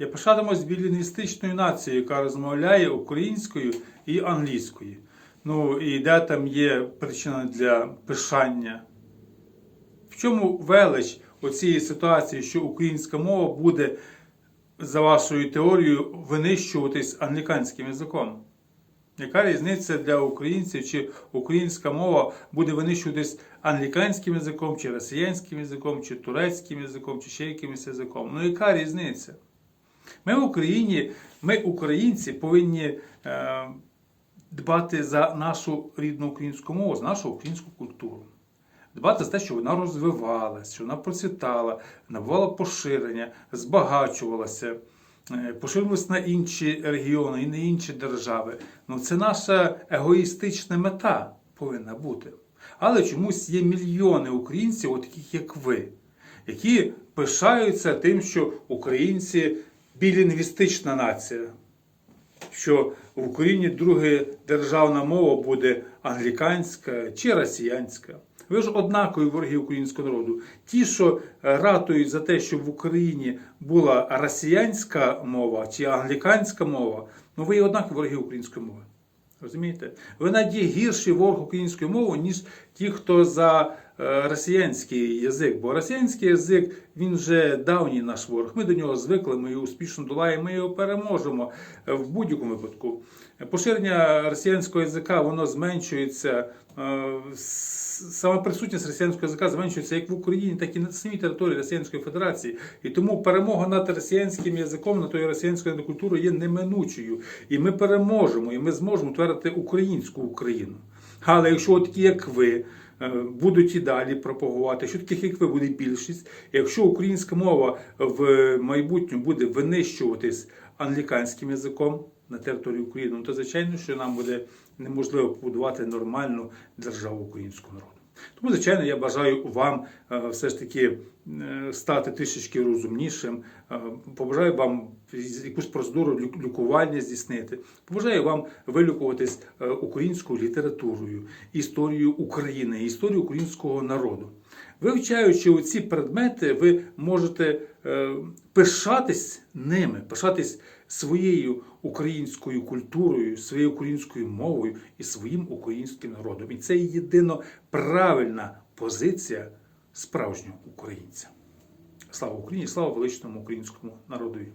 Я пишатимусь білінгвістичною нацією, яка розмовляє українською і англійською. Ну і де там є причина для пишання? В чому велич оцієї ситуації, що українська мова буде, за вашою теорією, винищуватись англіканським язиком? Яка різниця для українців, чи українська мова буде винищуватись англіканським язиком, чи росіянським язиком, чи турецьким язиком, чи ще якимось язиком? Ну яка різниця? Ми в Україні, ми, українці, повинні е, дбати за нашу рідну українську мову, за нашу українську культуру. Дбати за те, щоб вона розвивалася, щоб вона процвітала, набувала поширення, збагачувалася, е, поширювалася на інші регіони і на інші держави. Ну, це наша егоїстична мета повинна бути. Але чомусь є мільйони українців, от таких як ви, які пишаються тим, що українці білінгвістична нація що в Україні друга державна мова буде англіканська чи росіянська. Ви ж однакові вороги українського народу. Ті, що ратують за те, щоб в Україні була росіянська мова чи англіканська мова, ну ви є однакові вороги української мови. Розумієте? Ви навіть є гірший ворог української мови, ніж ті, хто за росіянський язик. Бо росіянський язик він вже давній наш ворог. Ми до нього звикли, ми його успішно долаємо, ми його переможемо е, в будь-якому випадку. Поширення росіянського язика воно зменшується. е, Сама присутність росіянського язика зменшується як в Україні, так і на самій території Росіянської Федерації. І тому перемога над росіянським язиком, над тою росіянською культурою є неминучою. І ми переможемо, і ми зможемо утворити українську Україну. Але якщо такі, як ви, е, будуть і далі пропагувати, що таких, як ви, буде більшість, якщо українська мова в майбутньому буде винищуватись англіканським язиком на території України, ну, то звичайно, що нам буде неможливо побудувати нормальну державу українського народу. Тому, звичайно, я бажаю вам е, все ж таки е, стати трішечки розумнішим. Е, Побажаю вам якусь процедуру лікування здійснити. Побажаю вам вилікуватись українською літературою, історією України, історією українського народу. Вивчаючи оці предмети, ви можете пишатись ними, пишатись своєю українською культурою, своєю українською мовою і своїм українським народом. І це єдино правильна позиція справжнього українця. Слава Україні, слава величному українському народові!